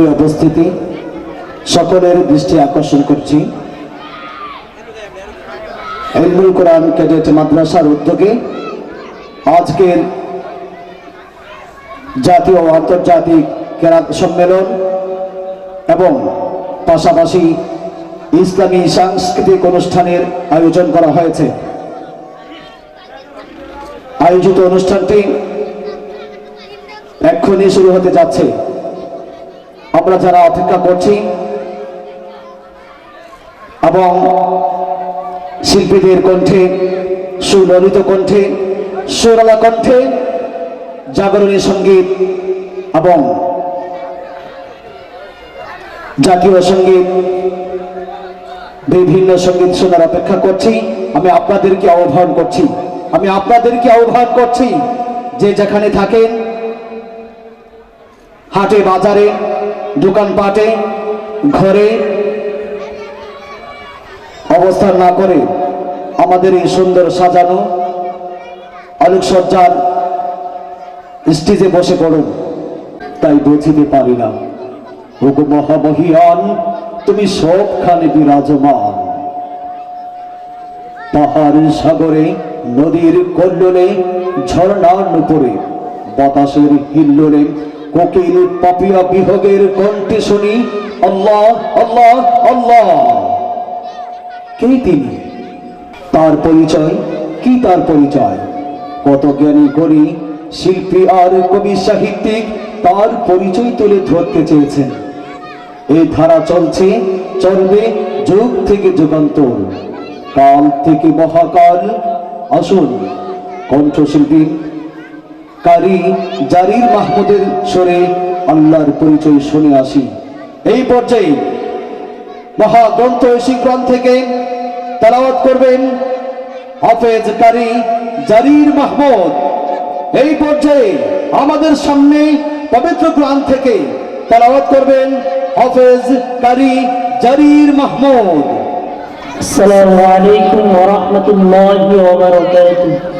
সুপ্রিয় উপস্থিতি, সকলের দৃষ্টি আকর্ষণ করছি। এলমুল কোরআন ক্যাডেট মাদ্রাসার উদ্যোগে আজকের জাতীয় ও আন্তর্জাতিক কেরাত সম্মেলন এবং পাশাপাশি ইসলামী সাংস্কৃতিক অনুষ্ঠানের আয়োজন করা হয়েছে। আয়োজিত অনুষ্ঠানটি এক্ষুনি শুরু হতে যাচ্ছে। আমরা যারা অপেক্ষা করছি এবং শিল্পীদের কণ্ঠে, সুললিত কণ্ঠে, সুরালা কণ্ঠে, জাগরণী সংগীত এবং জাতীয় সংগীত, বিভিন্ন সংগীত শোনার অপেক্ষা করছি। আমি আপনাদেরকে আহ্বান করছি। আমি আপনাদেরকে আহ্বান করছি যে যেখানে থাকেন হাটে, বাজারে, দোকানপাটে, ঘরে অবস্থান না করে আমাদের এই সুন্দর সাজানো আলোকসজ্জার স্টেজে বসে পড়ুন। তাই বুঝিতে পারি না হুকু মহামহিয়ান, তুমি সবখানে বিরাজমান। পাহাড়ের সাগরে, নদীর কল্লোলে, ঝর্ণার উপরে, বাতাসের হিল্লোলে কোকিল পাপিয়া বিহগের কণ্ঠে শুনি, আল্লাহ আল্লাহ আল্লাহ। কে তিনি? তার পরিচয়? কি তার পরিচয়? কত জ্ঞানী গণী শিল্পী আর কবি সাহিত্যিক তার পরিচয় তুলে ধরতে চেয়েছেন। এই ধারা চলছে, চলবে যুগ থেকে যুগান্তর। কাল থেকে মহাকাল। আসুন, কণ্ঠশিল্পী কারি জারির মাহমুদের সরে আল্লাহর পরিচয় শুনে আসি। এই পর্যায়ে মহাগ্রন্থ ঐশী থেকে তালাওয়াত করবেন হাফেজ কারি জারির মাহমুদ। এই পর্যায়ে আমাদের সামনে পবিত্র গ্রাম থেকে তালাওয়াত করবেন হাফেজ কারি জারির মাহমুদ। আসসালামু আলাইকুম ওয়া রাহমাতুল্লাহি ওয়া বারাকাতুহু।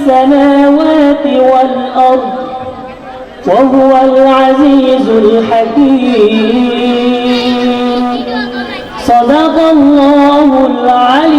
السماوات والأرض وهو العزيز الحكيم. صدق الله العلي العظيم